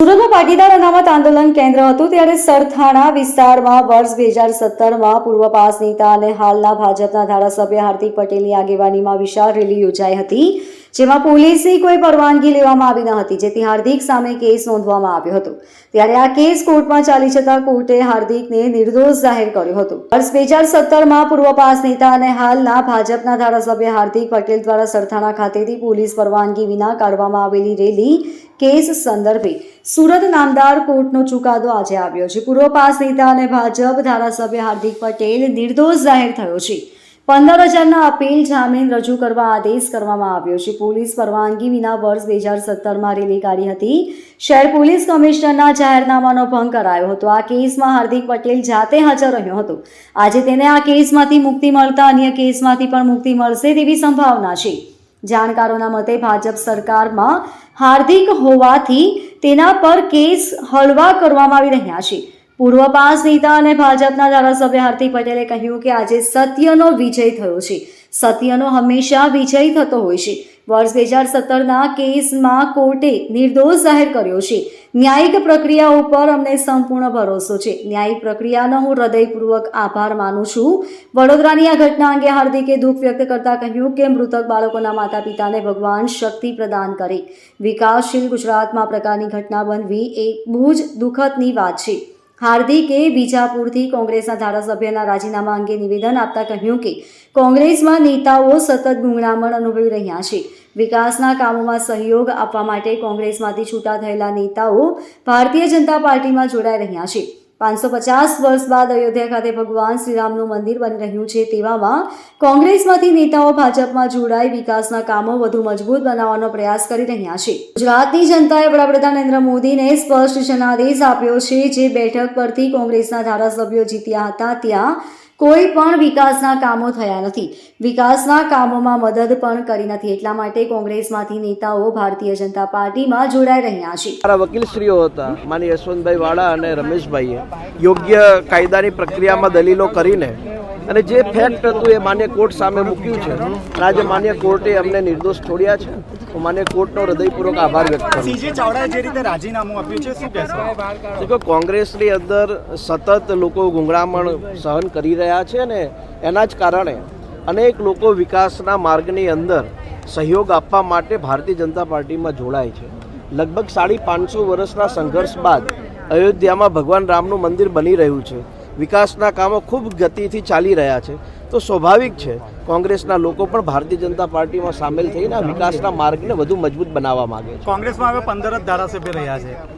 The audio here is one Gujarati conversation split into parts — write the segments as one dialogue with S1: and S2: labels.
S1: સુરતમાં પાટીદાર અનામત આંદોલન કેન્દ્ર હતું ત્યારે સરથાણા વિસ્તારમાં વર્ષ બે હજાર સત્તરમાં પૂર્વ પાસ નેતા અને હાલના ભાજપના ધારાસભ્ય હાર્દિક પટેલની આગેવાનીમાં વિશાળ રેલી યોજાઈ હતી. જેમાં પોલીસની કોઈ પરવાનગી લેવામાં આવી ન હતી, જેથી હાર્દિક સામે કેસ નોંધવામાં આવ્યો હતો. ત્યારે આ કેસ કોર્ટમાં ચાલી જતા કોર્ટે હાર્દિકને નિર્દોષ જાહેર કર્યો હતો. વર્ષ બે હજાર સત્તરમાં પૂર્વ પાસ નેતા અને હાલના ભાજપના ધારાસભ્ય હાર્દિક પટેલ દ્વારા સરથાણા ખાતેથી પોલીસ પરવાનગી વિના કાઢવામાં આવેલી રેલી કેસ સંદર્ભે સુરત નામદાર કોર્ટનો ચુકાદો આજે આવ્યો છે. પૂર્વ પાસ નેતા અને ભાજપ ધારાસભ્ય હાર્દિક પટેલ નિર્દોષ જાહેર થયો છે. પંદર હજારના અપીલ જામીન રજૂ કરવા આદેશ કરવામાં આવ્યો છે. પોલીસ પરવાનગી વિના વર્ષ બે હજાર સત્તરમાં રેલી કાઢી હતી. શહેર પોલીસ કમિશનરના જાહેરનામાનો ભંગ કરાયો હતો. આ કેસમાં હાર્દિક પટેલ જાતે હાજર રહ્યો હતો. આજે તેને આ કેસમાંથી મુક્તિ મળતા અન્ય કેસમાંથી પણ મુક્તિ મળશે તેવી સંભાવના છે. જાણકારોના મતે ભાજપ સરકારમાં હાર્દિક હોવાથી તેના પર કેસ હળવા કરવામાં આવી રહ્યા છે. પૂર્વ પાસ નેતા અને ભાજપના ધારાસભ્ય હાર્દિક પટેલે કહ્યું કે આજે સત્યનો વિજય થયો છે. સત્યનો હંમેશા વિજય થતો હોય છે. વર્ષ બે હજાર સત્તરના કેસમાં કોર્ટે નિર્દોષ જાહેર કર્યો છે. ન્યાયિક પ્રક્રિયા ઉપર અમને સંપૂર્ણ ભરોસો છે. ન્યાયિક પ્રક્રિયાનો હું હૃદયપૂર્વક આભાર માનું છું. વડોદરાની આ ઘટના અંગે હાર્દિકે દુઃખ વ્યક્ત કરતા કહ્યું કે મૃતક બાળકોના માતા પિતાને ભગવાન શક્તિ પ્રદાન કરે. વિકાસશીલ ગુજરાતમાં પ્રકારની ઘટના બનવી એ બહુ જ દુઃખદની વાત છે. હાર્દિકે બીજાપુરથી કોંગ્રેસના ધારાસભ્યના રાજીનામા અંગે નિવેદન આપતા કહ્યું કે કોંગ્રેસમાં નેતાઓ સતત ગુંગળામણ અનુભવી રહ્યા છે. વિકાસના કામોમાં સહયોગ આપવા માટે કોંગ્રેસમાંથી છૂટા થયેલા નેતાઓ ભારતીય જનતા પાર્ટીમાં જોડાઈ રહ્યા છે. પાંચસો પચાસ વર્ષ બાદ અયોધ્યા ખાતે ભગવાન શ્રીરામનું મંદિર બની રહ્યું છે તેવામાં કોંગ્રેસમાંથી નેતાઓ ભાજપમાં જોડાઈ વિકાસના કામો વધુ મજબૂત બનાવવાનો પ્રયાસ કરી રહ્યા છે. ગુજરાતની જનતાએ વડાપ્રધાન નરેન્દ્ર મોદીને સ્પષ્ટ જનાદેશ આપ્યો છે, જે બેઠક પરથી કોંગ્રેસના ધારાસભ્યો જીત્યા હતા, ત્યાં કોઈ પણ વિકાસના કામો થયા નથી. વિકાસના કામોમાં મદદ પણ કરી નથી. એટલા માટે કોંગ્રેસમાંથી નેતાઓ ભારતીય જનતા પાર્ટીમાં જોડાઈ રહ્યા છે.
S2: મારા વકીલશ્રીઓ હતા, માની યશવંતભાઈ વાળા અને રમેશભાઈએ, યોગ્ય કાયદાની પ્રક્રિયામાં દલીલો કરીને અને જે ફેક્ટ હતું એ માન્ય કોર્ટ સામે મૂક્યું છે. આજે માન્ય કોર્ટે અમને નિર્દોષ છોડ્યા છે. હું મને કોર્ટનો હૃદયપૂર્વક આભાર વ્યક્ત કરું
S3: સીજે ચાવડાએ જે રીતે રાજીનામું આપ્યું છે શું કહેશો?
S2: કે કોંગ્રેસની અંદર સતત લોકો ગુંગળામણ સહન કરી રહ્યા છે ને એના જ કારણે અનેક લોકો વિકાસના માર્ગની અંદર સહયોગ આપવા માટે ભારતીય જનતા પાર્ટીમાં જોડાય છે. લગભગ સાડી પાંચસો વર્ષના સંઘર્ષ બાદ અયોધ્યામાં ભગવાન રામનું મંદિર બની રહ્યું છે. વિકાસના કામો ખૂબ ગતિથી ચાલી રહ્યા છે. તો સ્વાભાવિક છે. કોંગ્રેસના લોકો પણ ભારતીય જનતા પાર્ટીમાં સામેલ થઈને વિકાસના માર્ગને વધુ મજબૂત બનાવવા માંગે છે.
S3: કોંગ્રેસમાં હવે પંદર જ ધારાસભ્ય રહ્યા છે.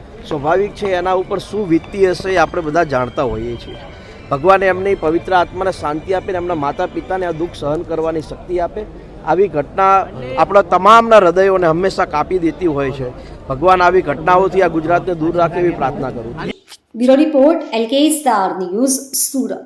S2: સ્વાભાવિક છે એના ઉપર શું વીતતી હશે એ આપણે બધા જાણતા હોઈએ છીએ. ભગવાને એમની પવિત્ર આત્માને શાંતિ આપે ને એમના માતા પિતાને આ દુઃખ સહન કરવાની શક્તિ આપે. આવી ઘટના આપણા તમામના હૃદયોને હંમેશા કાપી દેતી હોય છે. ભગવાન આવી ઘટનાઓથી આ ગુજરાતને દૂર રાખે એવી પ્રાર્થના કરું
S1: bureau report LK star news, Surat.